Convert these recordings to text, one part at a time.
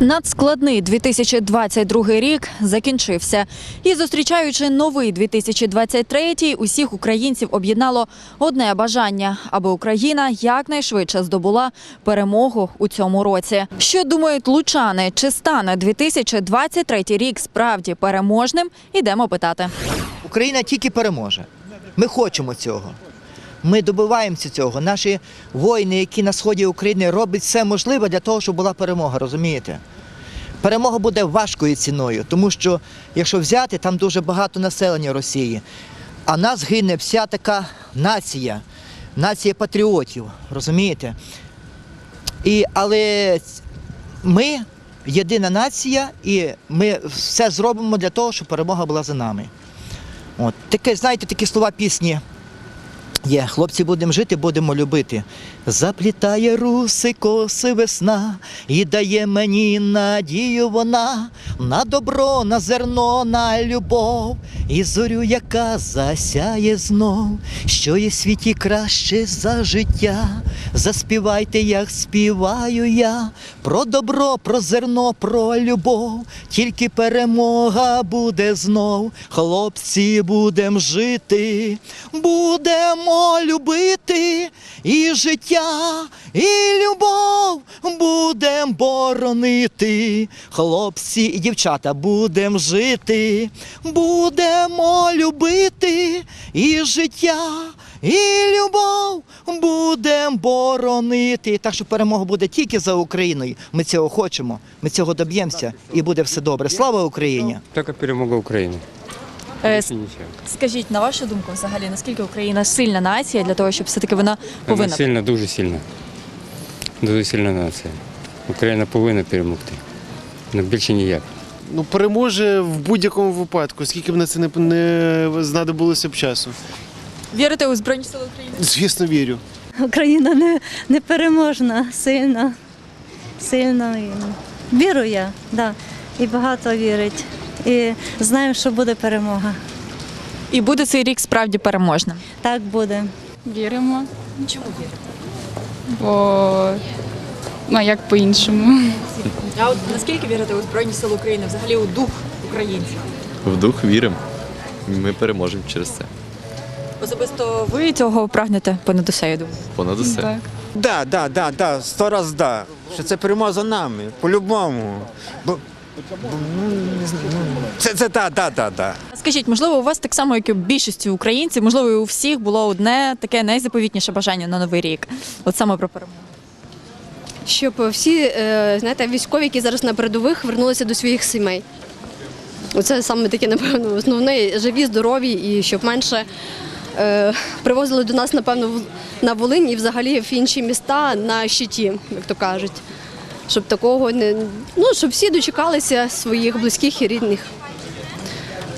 Надскладний 2022 рік закінчився. І зустрічаючи новий 2023, усіх українців об'єднало одне бажання, аби Україна якнайшвидше здобула перемогу у цьому році. Що думають лучани? Чи стане 2023 рік справді переможним? Ідемо питати. Україна тільки переможе. Ми хочемо цього. Ми добиваємося цього. Наші воїни, які на сході України роблять все можливе для того, щоб була перемога, розумієте? Перемога буде важкою ціною, тому що якщо взяти, там дуже багато населення Росії. А нас гине вся така нація, нація патріотів, розумієте? І, але ми єдина нація, і ми все зробимо для того, щоб перемога була за нами. От таке, знаєте, такі слова пісні. Є, хлопці, будемо жити, будемо любити. Заплітає руси коси весна і дає мені надію вона на добро, на зерно, на любов і зорю, яка засяє знов, що є в світі краще за життя. Заспівайте, як співаю я, про добро, про зерно, про любов. Тільки перемога буде знов. Хлопці, будем жити, будемо любити і життя, і любов будем боронити. Хлопці і дівчата, будем жити, будемо любити і життя. І любов будем боронити. Так що перемога буде тільки за Україною. Ми цього хочемо, ми цього доб'ємося, і буде все добре. Слава Україні! Только перемога України. Е, Скажіть, на вашу думку, взагалі, наскільки Україна сильна нація для того, щоб все-таки вона Вона повинна сильна, дуже сильна. Дуже сильна нація. Україна повинна перемогти. Ну, більше ніяк. Ну, переможе в будь-якому випадку, скільки б на це не, не знадобилося б часу. Вірите у Збройні Сили України? Звісно, вірю. Україна не, непереможна, сильна, сильна. І Вірю я, да. і багато вірить. І знаємо, що буде перемога. І буде цей рік справді переможним. Так буде. Віримо. Чому вірите? Бо ну як по-іншому. А от наскільки вірите у Збройні Сили України, взагалі у дух українців? В дух віримо. Ми переможемо через це. Особисто ви цього прагнете понад усе, я думаю. Понад усе. Так. Да, да, да, да, сто раз да. Що це перемога за нами, по-любому. Бо, бо, ну, не знаю, ну, це, це да, да, да, да. Скажіть, можливо, у вас так само, як і у більшості українців, можливо, і у всіх було одне таке найзаповітніше бажання на новий рік, от саме про перемогу. щоб всі е, знаєте, військові, які зараз на передових, вернулися до своїх сімей. Оце саме таке, напевно, основне живі, здорові і щоб менше привозили до нас, напевно, на Волинь і взагалі в інші міста на щиті, як то кажуть. Щоб такого не ну, щоб всі дочекалися своїх близьких і рідних.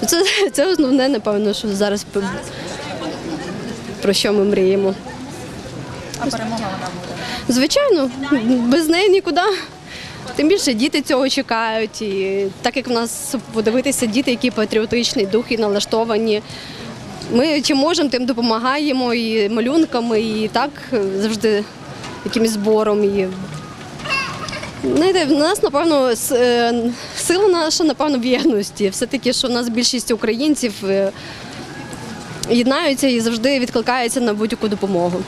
Це, це основне, напевно, що зараз про що ми мріємо. А перемога Звичайно, без неї нікуди. Тим більше діти цього чекають. І так як в нас подивитися діти, які патріотичний дух і налаштовані. Ми чим можемо, тим допомагаємо і малюнками, і так завжди якимось збором. І... Знаєте, в нас, напевно, е, сила наша, напевно, в єдності. Все-таки, що в нас більшість українців е, єднаються і завжди відкликаються на будь-яку допомогу.